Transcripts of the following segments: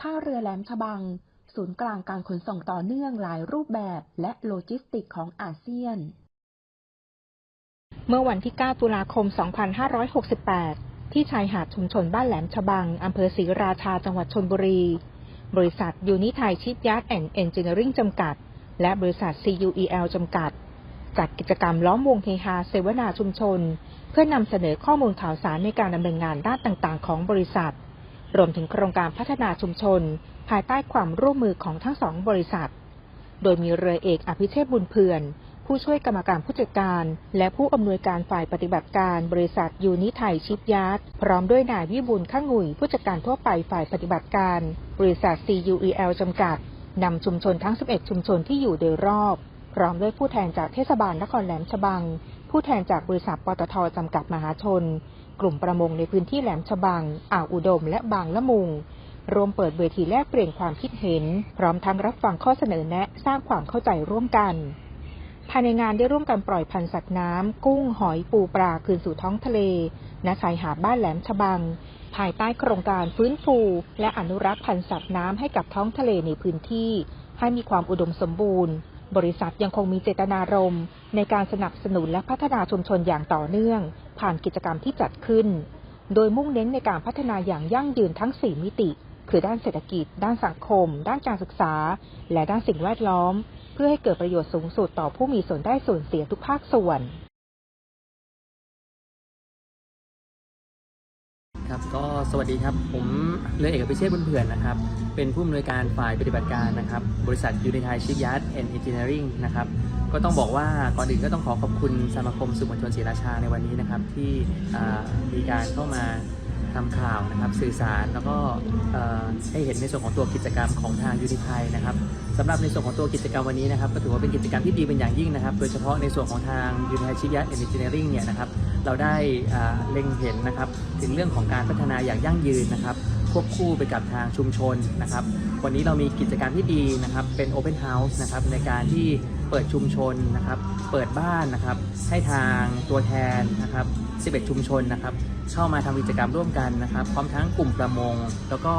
ท่าเรือแหลมฉบัง ศูนย์กลางการขนส่งต่อเนื่องหลายรูปแบบและโลจิสติกของอาเซียน เมื่อวันที่ 9 ตุลาคม 2568 ที่ชายหาดชุมชนบ้านแหลมฉบัง อำเภอศรีราชา จังหวัดชนบุรี บริษัทยูนิไทยชิปยาร์ดแอนด์เอนจิเนียริงจำกัด และบริษัท CUEL จำกัด จัดกิจกรรมล้อมวงเฮฮาเสวนาชุมชน เพื่อนำเสนอข้อมูลข่าวสารในการดำเนินงานด้านต่าง ๆ ของบริษัท รวมถึงโครงการพัฒนาชุมชน ภายใต้ความร่วมมือของทั้งสองบริษัท โดยมีเรือเอกอภิเชษบุญเพื่อน ผู้ช่วยกรรมการผู้จัดการ และผู้อำนวยการฝ่ายปฏิบัติการบริษัทยูนิไทยชิปยาร์ดพร้อมด้วยนายวิบูลข้างงุยผู้จัดการทั่วไปฝ่ายปฏิบัติการ บริษัท CUEL จำกัดนำชุมชนทั้ง 11 ชุมชนที่อยู่โดยรอบ พร้อมด้วยผู้แทนจากเทศบาลนครแหลมฉบัง ผู้แทนจากบริษัทปตทจำกัดมหาชน กลุ่มประมงในพื้นที่แหลมฉบัง อ่าวอุดม และบางละมุง รวมเปิดเวทีแลกเปลี่ยนความคิดเห็น พร้อมทั้งรับฟังข้อเสนอแนะสร้างความเข้าใจร่วมกัน ภายในงานได้ร่วมกันปล่อยพันธุ์สัตว์น้ำ กุ้งหอยปูปลาคืนสู่ท้องทะเลณชายหาดบ้านแหลมฉบัง ภายใต้โครงการฟื้นฟู และอนุรักษ์พันธุ์สัตว์น้ำให้กับท้องทะเลในพื้นที่ ให้มีความอุดมสมบูรณ์ บริษัทยังคงมีเจตนารมณ์ในการสนับสนุนและพัฒนาชุมชนอย่างต่อเนื่อง ผ่านกิจกรรมที่จัดขึ้น โดยมุ่งเน้นในการพัฒนาอย่างยั่งยืนทั้ง 4 มิติ คือด้านเศรษฐกิจ ด้านสังคม ด้านการศึกษา และด้านสิ่งแวดล้อม เพื่อให้เกิดประโยชน์สูงสุดต่อผู้มีส่วนได้ส่วนเสียทุกภาคส่วน ครับก็สวัสดีครับ ผมเรือเอกพิเชษบุญเผื่อนนะครับ เป็นผู้อำนวยการฝ่ายปฏิบัติการนะครับ บริษัทยูนิทายชิปยาร์ดแอนด์เอนจิเนียริงนะครับ ก็ต้องบอกว่าก่อนอื่นก็ต้องขอขอบคุณสมาคมสื่อมวลชนศรีราชาในวันนี้นะครับ ที่มีการเข้ามาทำข่าวนะครับสื่อสารแล้วก็ให้เห็นในส่วนของตัวกิจกรรมของทางยูนิทายนะครับ สำหรับในส่วนของตัวกิจกรรมวันนี้นะครับก็ถือว่าเป็นกิจกรรมที่ดีเป็นอย่างยิ่งนะครับ โดยเฉพาะในส่วนของทางยูนิทายชิยาร์ดแอนด์เอนจิเนียริงเนี่ยนะครับเราได้เล็งเห็นนะครับถึงเรื่องของการพัฒนาอย่างยั่งยืนนะครับควบคู่ไปกับทางชุมชนนะครับ วันนี้เรามีกิจกรรมที่ดีนะครับ เป็น Open House นะครับในการที่เปิดชุมชนนะครับ เปิดบ้านนะครับ ให้ทางตัวแทนนะครับ 11 ชุมชนนะครับ เข้ามาทำกิจกรรมร่วมกันนะครับ พร้อมทั้งกลุ่มประมง แล้วก็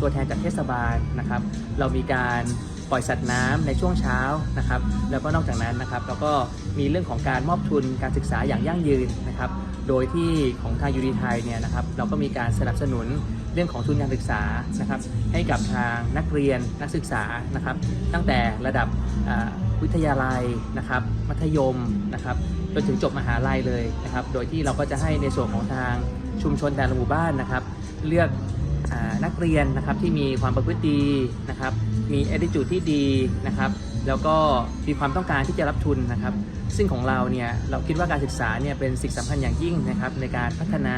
ตัวแทนจากเทศบาลนะครับ เรามีการ ปล่อยสัตว์น้ำในช่วงเช้านะครับ แล้วก็นอกจากนั้นนะครับเราก็มีเรื่องของการมอบทุนการศึกษาอย่างยั่งยืนนะครับ โดยที่ของทางยูดีไทยเนี่ยนะครับเราก็มีการสนับสนุนเรื่องของทุนการศึกษานะครับ ให้กับทางนักเรียนนักศึกษานะครับ ตั้งแต่ระดับวิทยาลัยนะครับ มัธยมนะครับจนถึงจบมหาลัยเลยนะครับ โดยที่เราก็จะให้ในส่วนของทางชุมชนแต่ละหมู่บ้านนะครับ เลือก นักเรียนนะครับที่มีความประพฤติดีนะครับ มี attitude ที่ดีนะครับ แล้วก็มีความต้องการที่จะรับทุนนะครับ ซึ่งของเราเนี่ยเราคิดว่าการศึกษาเนี่ยเป็นสิ่งสำคัญอย่างยิ่งนะครับในการพัฒนา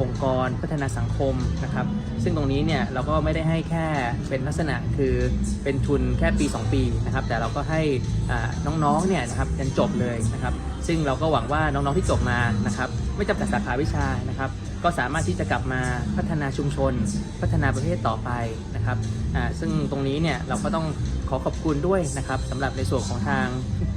องค์กรพัฒนาสังคมนะครับ ซึ่งตรงนี้เนี่ยเราก็ไม่ได้ให้แค่เป็นลักษณะคือเป็นทุนแค่ปี 2 ปีนะครับ แต่เราก็ให้น้องๆเนี่ยนะครับยันจบเลยนะครับ ซึ่งเราก็หวังว่าน้องๆที่จบมานะครับ ไม่จำกัดสาขาวิชานะครับ ก็สามารถที่จะกลับมาพัฒนาชุมชน พัฒนาประเทศต่อไปนะครับซึ่งตรงนี้เนี่ยเราก็ต้องขอขอบคุณด้วยนะครับสำหรับในส่วนของทาง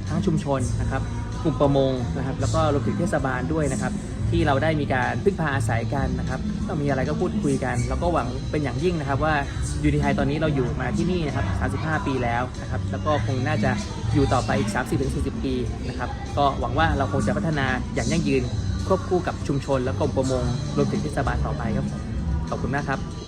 ทั้งชุมชนนะครับกลุ่มประมงนะครับ แล้วก็รวมถึงเทศบาลด้วยนะครับ ที่เราได้มีการพึ่งพาอาศัยกันนะครับก็มีอะไรก็พูดคุยกัน แล้วก็หวังเป็นอย่างยิ่งนะครับว่ายูดีไทยตอนนี้เราอยู่มาที่นี่นะครับ 35 ปีแล้วนะครับ แล้วก็คงน่าจะอยู่ต่อไปอีก 30-40 ปีนะครับ ก็หวังว่าเราคงจะพัฒนาอย่างยั่งยืนควบคู่กับชุมชนและกรมประมงรวมถึงเทศบาลต่อไปครับ ขอบคุณมากครับ